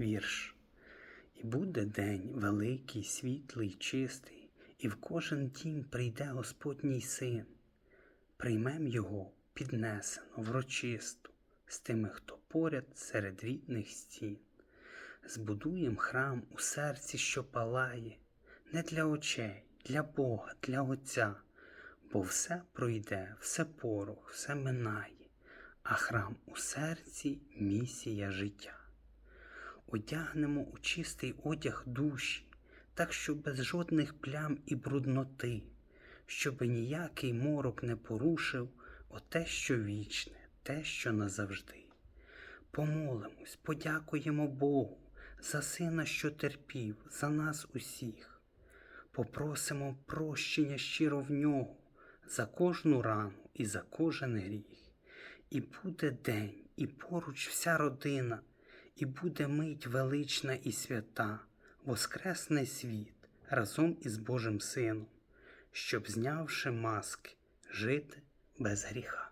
вірш. І буде день великий, світлий, чистий, і в кожен дім прийде Господній син. Приймем його піднесено, врочисто, з тими, хто поряд серед рідних стін. Збудуєм храм у серці, що палає, не для очей, для Бога, для Отця, бо все пройде, все порох, все минає, а храм у серці місія життя. Одягнемо у чистий одяг душі, так що без жодних плям і брудноти, щоби ніякий морок не порушив оте, що вічне, те, що назавжди. Помолимось, подякуємо Богу за сина, що терпів, за нас усіх. Попросимо прощення щиро в нього за кожну рану і за кожен гріх. І буде день, і поруч вся родина, і буде мить велична і свята, воскресне світ разом із Божим Сином, щоб, знявши маски, жити без гріха.